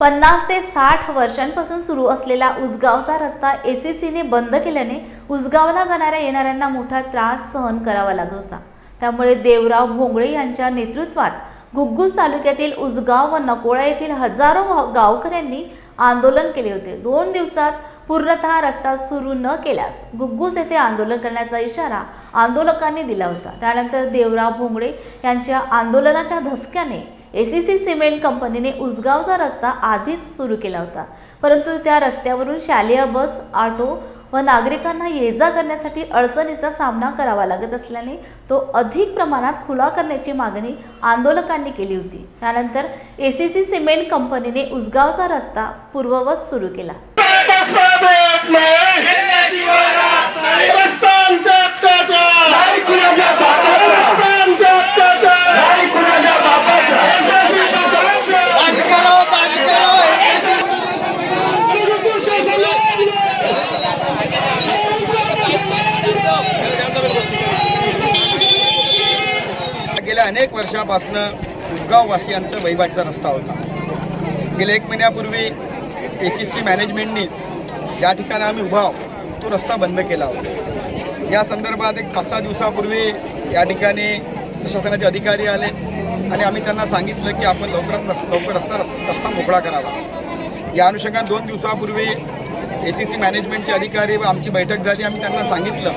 पन्नास ते साठ वर्षांपासून सुरू असलेला उसगावचा रस्ता एसीसीने बंद केल्याने उसगावला जाणाऱ्या येणाऱ्यांना मोठा त्रास सहन करावा लागत होता. त्यामुळे देवराव भोंगळे यांच्या नेतृत्वात घुग्गुस तालुक्यातील उसगाव व नकोळा येथील हजारो गावकऱ्यांनी आंदोलन केले होते. दोन दिवसात पूर्णतः रस्ता सुरू न केल्यास गुग्गूस येथे आंदोलन करण्याचा इशारा आंदोलकांनी दिला होता. त्यानंतर देवराव भोंगडे यांच्या आंदोलनाच्या धसक्याने एसीसी सिमेंट कंपनीने उसगावचा रस्ता आधीच सुरू केला होता. परंतु त्या रस्त्यावरून शालेय बस ऑटो व नागरिकांना ये जा करण्यासाठी अडचणीचा सामना करावा लागत असल्याने तो अधिक प्रमाणात खुला करण्याची मागणी आंदोलकांनी केली होती. त्यानंतर ए सी सी सिमेंट कंपनीने उसगावचा रस्ता पूर्ववत सुरू केला. गेल्या अनेक वर्षापासनं उपगाववासियांचं वहिवाटीचा रस्ता होता. गेल्या एक महिन्यापूर्वी ए सी सी मॅनेजमेंटनी ज्या ठिकाणी आम्ही उभा आहोत तो रस्ता बंद केला होता. या संदर्भात एक पाच सहा दिवसापूर्वी या ठिकाणी प्रशासनाचे अधिकारी आले आणि आम्ही त्यांना सांगितलं की आपण लवकरात रस- लवकर रस्ता रस्ता मोकळा करावा. या अनुषंगाने दोन दिवसापूर्वी ए सी सी मॅनेजमेंटचे अधिकारी व आमची बैठक झाली. आम्ही त्यांना सांगितलं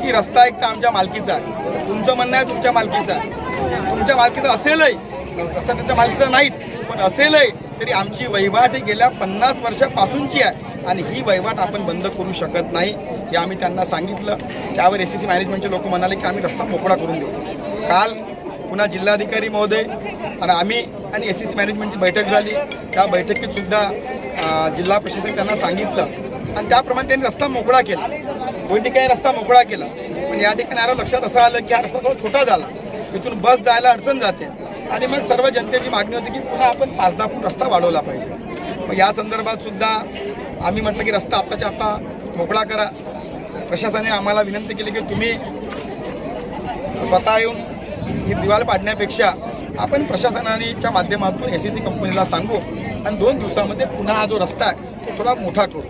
की रस्ता एक तर आमच्या मालकीचा आहे. तुमचं म्हणणं आहे तुमच्या मालकीचा आहे. तुमच्या मालकीचं असेलही. रस्ता त्यांच्या मालकीचं नाहीच. पण असेलही तरी आमची वहिवाट ही गेल्या पन्नास वर्षापासूनची आहे. आणि ही वहिवाट आपण बंद करू शकत नाही हे आम्ही त्यांना सांगितलं. त्यावर एस सी सी मॅनेजमेंटचे लोक म्हणाले की आम्ही रस्ता मोकळा करून देऊ. काल पुन्हा जिल्हाधिकारी महोदय आणि आम्ही आणि एस सी सी मॅनेजमेंटची बैठक झाली. त्या बैठकीतसुद्धा जिल्हा प्रशासक त्यांना सांगितलं. आणि त्याप्रमाणे त्यांनी रस्ता मोकळा केला. दोन ठिकाणी रस्ता मोकळा केला? पण या ठिकाणी आलं लक्षात असं आलं की हा रस्ता थोडा छोटा झाला. इथून बस जायला अडचण जाते. आणि मग सर्व जनतेची मागणी होती की पुन्हा आपण पाच दहा फूट रस्ता वाढवला पाहिजे. मग या संदर्भात सुद्धा आम्ही म्हटलं की रस्ता आत्ताच्या आत्ता मोकळा करा. प्रशासनाने आम्हाला विनंती केली की तुम्ही स्वतः येऊन ही दिवाल पाडण्यापेक्षा आपण प्रशासनाच्या माध्यमातून एस सी सी कंपनीला सांगू आणि दोन दिवसामध्ये पुन्हा हा जो रस्ता आहे तो थोडा मोठा करू.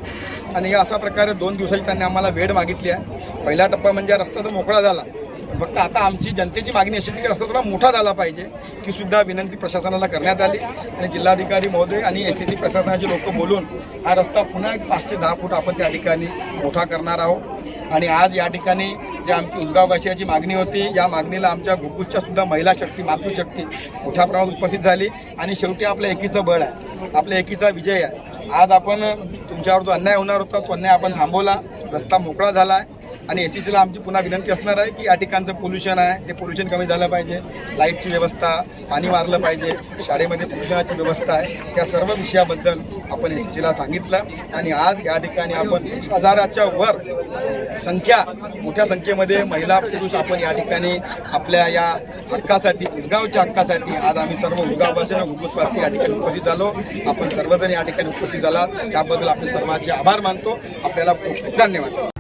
आणि या अशा प्रकारे दोन दिवसाची त्यांनी आम्हाला वेळ मागितली आहे. पहिला टप्पा म्हणजे रस्ता तर मोकळा झाला. फक्त आता आमची जनतेची मागणी अशी की रस्ता थोडा मोठा झाला पाहिजे की सुद्धा विनंती प्रशासनाला करण्यात आली. आणि जिल्हाधिकारी महोदय आणि एस सी सी प्रशासनाचे लोक बोलून हा रस्ता पुन्हा एक पाच ते दहा फूट आपण त्या ठिकाणी मोठा करणार आहोत. आणि आज या ठिकाणी जी आमची उजगाववासियाची मागणी होती या मागणीला आमच्या घुग्गुसच्या सुद्धा महिला शक्ती मातृशक्ती मोठ्या प्रमाणात उपस्थित झाली. आणि शेवटी आपल्या एकीचं बळ आहे आपल्या एकीचा विजय आहे. आज आपण तुमच्यावर जो अन्याय होणार होता तो अन्याय आपण थांबवला. रस्ता मोकळा झाला आहे. आणि एस सी सीला आमची पुन्हा विनंती असणार आहे की या ठिकाणचं पोल्युशन आहे. ते पोल्युशन कमी झालं पाहिजे. लाईटची व्यवस्था पाणी मारलं पाहिजे. शाळेमध्ये पोल्युशनाची व्यवस्था आहे. त्या सर्व विषयाबद्दल आपण एस सी सीला सांगितलं. आणि आज या ठिकाणी आपण हजाराच्या वर संख्या मोठ्या संख्येमध्ये महिला पुरुष आपण या ठिकाणी आपल्या या हक्कासाठी उदगावच्या हक्कासाठी आज आम्ही सर्व उदगाववासी आणि उद्गुसवासी या ठिकाणी उपस्थित झालो. आपण सर्वजण या ठिकाणी उपस्थित झाला त्याबद्दल आपले सर्वांचे आभार मानतो. आपल्याला खूप खूप धन्यवाद.